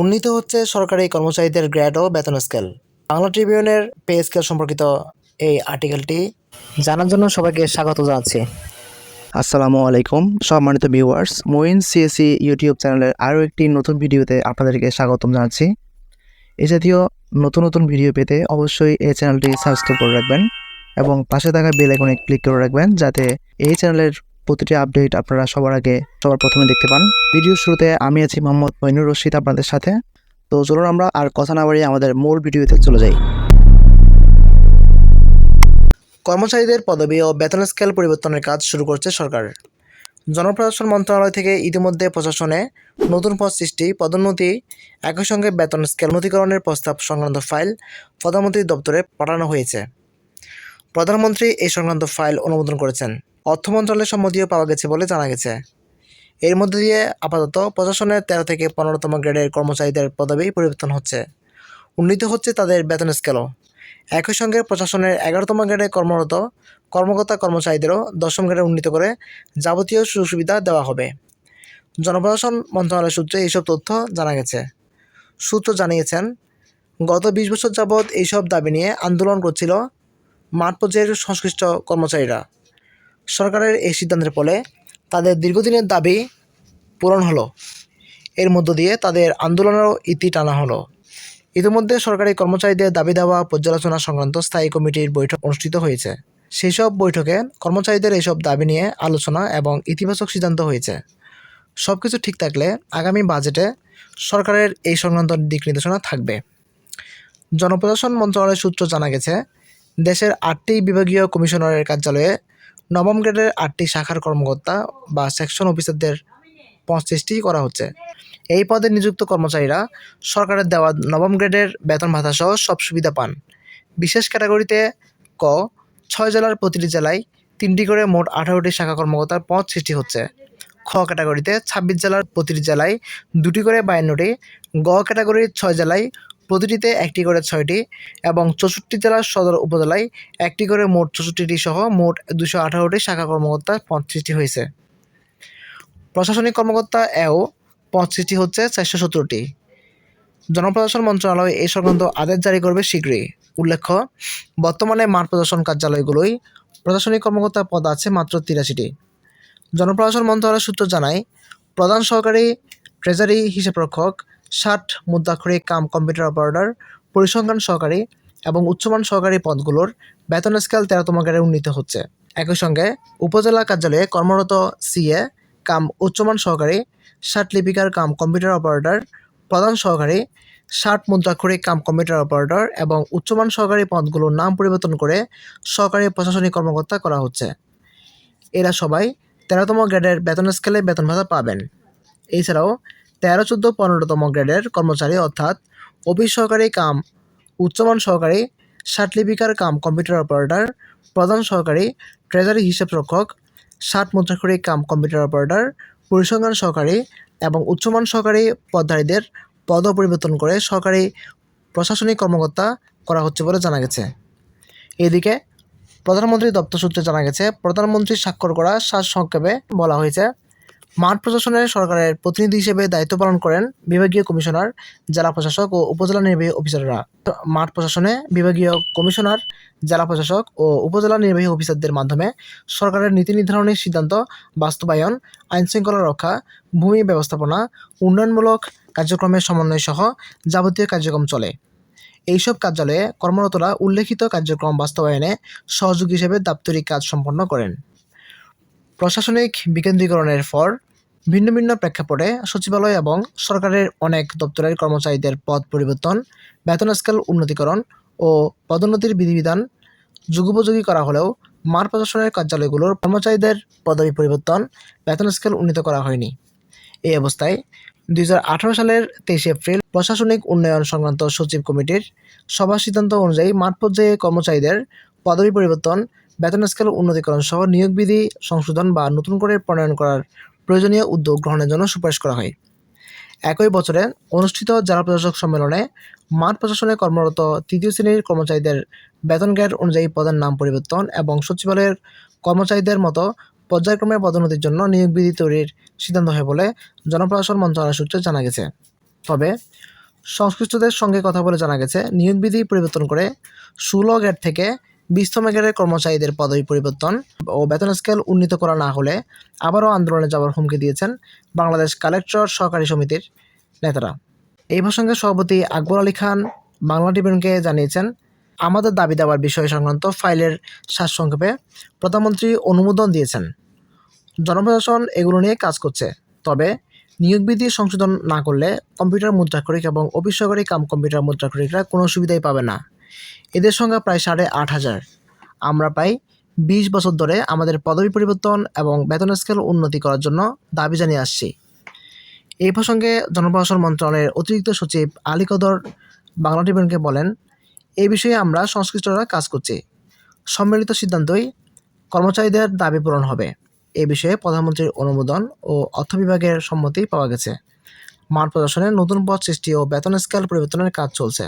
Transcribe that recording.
উন্নীত হচ্ছে সরকারি কর্মচারীদের গ্রেড ও বেতন স্কেল বাংলা ট্রিবিউনের পে স্কেল সম্পর্কিত এই আর্টিকেলটি জানার জন্য সবাইকে স্বাগত জানাচ্ছি। আসসালামু আলাইকুম, সম্মানিত ভিউয়ার্স মোইন সিএসি ইউটিউব চ্যানেলের আরও একটি নতুন ভিডিওতে আপনাদেরকে স্বাগতম জানাচ্ছি। এ জাতীয় নতুন নতুন ভিডিও পেতে অবশ্যই এই চ্যানেলটি সাবস্ক্রাইব করে রাখবেন এবং পাশে থাকা বেল আইকনে ক্লিক করে রাখবেন যাতে এই চ্যানেলের প্রতিটি আপডেট আপনারা সবার আগে, সবার প্রথমে দেখতে পান। ভিডিওর শুরুতে আমি আছি মোহাম্মদ মইনুর রশিদ আপনাদের সাথে। তো চলুন আমরা আর কথা না বাড়িয়ে আমাদের মূল ভিডিওতে চলে যাই। কর্মচারীদের পদবি ও বেতন স্কেল পরিবর্তনের কাজ শুরু করছে সরকার। জনপ্রশাসন মন্ত্রণালয় থেকে ইতিমধ্যে প্রশাসনে নতুন পদ সৃষ্টি, পদোন্নতি, একই সঙ্গে বেতন স্কেল উন্নতিকরণের প্রস্তাব সংক্রান্ত ফাইল প্রধানমন্ত্রীর দপ্তরে পাঠানো হয়েছে। প্রধানমন্ত্রী এই সংক্রান্ত ফাইল অনুমোদন করেছেন। অর্থ মন্ত্রণালয়ের সম্মতিও পাওয়া গেছে বলে জানা গেছে। এর মধ্যে দিয়ে আপাতত প্রশাসনের তেরো থেকে পনেরোতম গ্রেডের কর্মচারীদের পদবি পরিবর্তন হচ্ছে। উন্নীত হচ্ছে তাদের বেতন স্কেলও। একই সঙ্গে প্রশাসনের এগারোতম গ্রেডে কর্মরত কর্মকর্তা কর্মচারীদেরও দশম গ্রেডে উন্নীত করে যাবতীয় সুযোগ সুবিধা দেওয়া হবে। জনপ্রশাসন মন্ত্রণালয় সূত্রে এইসব তথ্য জানা গেছে। সূত্র জানিয়েছেন, গত বিশ বছর যাবৎ এইসব দাবি নিয়ে আন্দোলন করছিল মাঠ পর্যায়ের সংশ্লিষ্ট কর্মচারীরা সরকারের এই সিদ্ধান্তের ফলে তাদের দীর্ঘদিনের দাবি পূরণ হলো। এর মধ্য দিয়ে তাদের আন্দোলনেরও ইতি টানা হলো। ইতিমধ্যে সরকারি কর্মচারীদের দাবি দেওয়া পর্যালোচনা সংক্রান্ত স্থায়ী কমিটির বৈঠক অনুষ্ঠিত হয়েছে। সেই সব বৈঠকে কর্মচারীদের এইসব দাবি নিয়ে আলোচনা এবং ইতিবাচক সিদ্ধান্ত হয়েছে। সব কিছু ঠিক থাকলে আগামী বাজেটে সরকারের এই সংক্রান্ত দিক নির্দেশনা থাকবে। জনপ্রশাসন মন্ত্রণালয়ের সূত্র জানা গেছে দেশের আটটি বিভাগীয় কমিশনারের কার্যালয়ে নবম গ্রেডের আটটি শাখার কর্মকর্তা বা সেকশন অফিসারদের পঁচিশটি করা হচ্ছে। এই পদে নিযুক্ত কর্মচারীরা সরকারের দেওয়া নবম গ্রেডের বেতন ভাতা সহ সব সুবিধা পান। বিশেষ ক্যাটাগরিতে ক, ছয় জেলার প্রতিটি জেলায় তিনটি করে মোট আঠারোটি শাখা কর্মকর্তার পদ সৃষ্টি হচ্ছে। খ ক্যাটাগরিতে ছাব্বিশ জেলার প্রতিটি জেলায় দুটি করে বায়ান্নটি, গ ক্যাটাগরির ছয় জেলায় প্রতিটিতে একটি করে ছয়টি এবং চৌষট্টি জেলার সদর উপজেলায় একটি করে মোট চৌষট্টিটি সহ মোট দুশো আঠারোটি শাখা কর্মকর্তার পদ সৃষ্টি হয়েছে। প্রশাসনিক কর্মকর্তা এও পদ সৃষ্টি হচ্ছে চারশো সত্তরটি। জনপ্রশাসন মন্ত্রণালয় এই সংক্রান্ত আদেশ জারি করবে শীঘ্রই। উল্লেখ্য, বর্তমানে মাঠ প্রশাসন কার্যালয়গুলোই প্রশাসনিক কর্মকর্তা পদ আছে মাত্র তিরাশিটি। জনপ্রশাসন মন্ত্রণালয় সূত্র জানায়, প্রধান সহকারী ট্রেজারি হিসাবরক্ষক ষাট মুদ্রাক্ষরিক কাম কম্পিউটার অপারেটর, পরিসংখ্যান সহকারী এবং উচ্চমান সহকারী পদগুলোর বেতন স্কেল তেরোতম গ্রেডে উন্নীত হচ্ছে। একই সঙ্গে উপজেলা কার্যালয়ে কর্মরত সিএ, কাম উচ্চমান সহকারী, ষাট লিপিকার কাম কম্পিউটার অপারেটর, প্রধান সহকারী, ষাট মুদ্রাক্ষরিক কাম কম্পিউটার অপারেটর এবং উচ্চমান সহকারী পদগুলোর নাম পরিবর্তন করে সহকারী প্রশাসনিক কর্মকর্তা করা হচ্ছে। এরা সবাই তেরোতম গ্রেডের বেতন স্কেলে বেতন ভাতা পাবেন। এছাড়াও তেরো, চোদ্দ, পনেরোতম গ্রেডের কর্মচারী অর্থাৎ অফিস সহকারী কাম, উচ্চমান সহকারী ষাট লিপিকার কাম, কম্পিউটার অপারেটর, প্রধান সহকারী, ট্রেজারি হিসাব রক্ষক, ষাট মুদ্রাক্ষরিক কাম, কম্পিউটার অপারেটর, পরিসংখ্যান সহকারী এবং উচ্চমান সহকারী পদধারীদের পদ পরিবর্তন করে সরকারি প্রশাসনিক কর্মকর্তা করা হচ্ছে বলে জানা গেছে। এদিকে প্রধানমন্ত্রী দপ্তর সূত্রে জানা গেছে, প্রধানমন্ত্রী স্বাক্ষর করা সার সংক্ষেপে বলা হয়েছে মাঠ প্রশাসনের সরকারের প্রতিনিধি হিসেবে দায়িত্ব পালন করেন বিভাগীয় কমিশনার, জেলা প্রশাসক ও উপজেলা নির্বাহী অফিসাররা। মাঠ প্রশাসনে বিভাগীয় কমিশনার, জেলা প্রশাসক ও উপজেলা নির্বাহী অফিসারদের মাধ্যমে সরকারের নীতি নির্ধারণের সিদ্ধান্ত, বাস্তবায়ন, আইনশৃঙ্খলা রক্ষা, ভূমি ব্যবস্থাপনা, উন্নয়নমূলক কার্যক্রমের সমন্বয় সহ যাবতীয় কার্যক্রম চলে। এইসব কার্যালয়ে কর্মরতরা উল্লেখিত কার্যক্রম বাস্তবায়নে সহযোগী হিসেবে দাপ্তরিক কাজ সম্পন্ন করেন। প্রশাসনিক বিকেন্দ্রীকরণের পর ভিন্ন ভিন্ন প্রেক্ষাপটে সচিবালয় এবং সরকারের অনেক দপ্তরের কর্মচারীদের পদ পরিবর্তন, বেতন স্কেল উন্নতিকরণ ও পদোন্নতির বিধিবিধান যুগোপযোগী করা হলেও মার প্রশাসনের কার্যালয়গুলোর কর্মচারীদের পদবি পরিবর্তন, বেতন স্কেল উন্নীত করা হয়নি। এই অবস্থায় দু হাজার আঠারো সালের তেইশে এপ্রিল প্রশাসনিক উন্নয়ন সংক্রান্ত সচিব কমিটির সভা সিদ্ধান্ত অনুযায়ী মাঠ পর্যায়ে কর্মচারীদের পদবি পরিবর্তন, বেতন স্কেল উন্নতিকরণ সহ নিয়োগ বিধি সংশোধন বা নতুন করে প্রণয়ন করার প্রয়োজনীয় উদ্যোগ গ্রহণের জন্য সুপারিশ করা হয়। একই বছরে অনুষ্ঠিত জেলা প্রশাসক সম্মেলনে মাঠ প্রশাসনে কর্মরত তৃতীয় শ্রেণির কর্মচারীদের বেতন গ্রেড অনুযায়ী পদের নাম পরিবর্তন এবং সচিবালয়ের কর্মচারীদের মতো পর্যায়ক্রমে পদোন্নতির জন্য নিয়োগ বিধি তৈরির সিদ্ধান্ত হয় বলে জনপ্রশাসন মন্ত্রণালয় সূত্রে জানা গেছে। তবে সংশ্লিষ্টদের সঙ্গে কথা বলে জানা গেছে, নিয়োগ বিধি পরিবর্তন করে ষোলো গ্রেড থেকে বিশতম গ্রেডের কর্মচারীদের পদবি পরিবর্তন ও বেতন স্কেল উন্নীত করা না হলে আবারও আন্দোলনে যাওয়ার হুমকি দিয়েছেন বাংলাদেশ কালেক্টর সহকারী সমিতির নেতারা। এই প্রসঙ্গে সভাপতি আকবর আলী খান বাংলা ট্রিবিউনকে জানিয়েছেন, আমাদের দাবি দেওয়ার বিষয় সংক্রান্ত ফাইলের সারসংক্ষেপে প্রধানমন্ত্রী অনুমোদন দিয়েছেন। জনপ্রশাসন এগুলো নিয়ে কাজ করছে, তবে নিয়োগ বিধি সংশোধন না করলে কম্পিউটার মুদ্রাক্ষরিক এবং অফিস সহকারী কাম কম্পিউটার মুদ্রাক্ষরিকরা কোনো সুবিধাই পাবে না। এদের সংখ্যা প্রায় সাড়ে আট হাজার। আমরা প্রায় বিশ বছর ধরে আমাদের পদবি পরিবর্তন এবং বেতন স্কেল উন্নতি করার জন্য দাবি জানিয়ে আসছি। এই প্রসঙ্গে জনপ্রশাসন মন্ত্রণালয়ের অতিরিক্ত সচিব আলী কদর বাংলা ট্রিবিউনকে বলেন এই বিষয়ে আমরা সংশ্লিষ্টরা কাজ করছি। সম্মিলিত সিদ্ধান্তই কর্মচারীদের দাবি পূরণ হবে। এ বিষয়ে প্রধানমন্ত্রীর অনুমোদন ও অর্থ বিভাগের সম্মতি পাওয়া গেছে। মাঠ প্রদর্শনে নতুন পদ সৃষ্টি ও বেতন স্কেল পরিবর্তনের কাজ চলছে।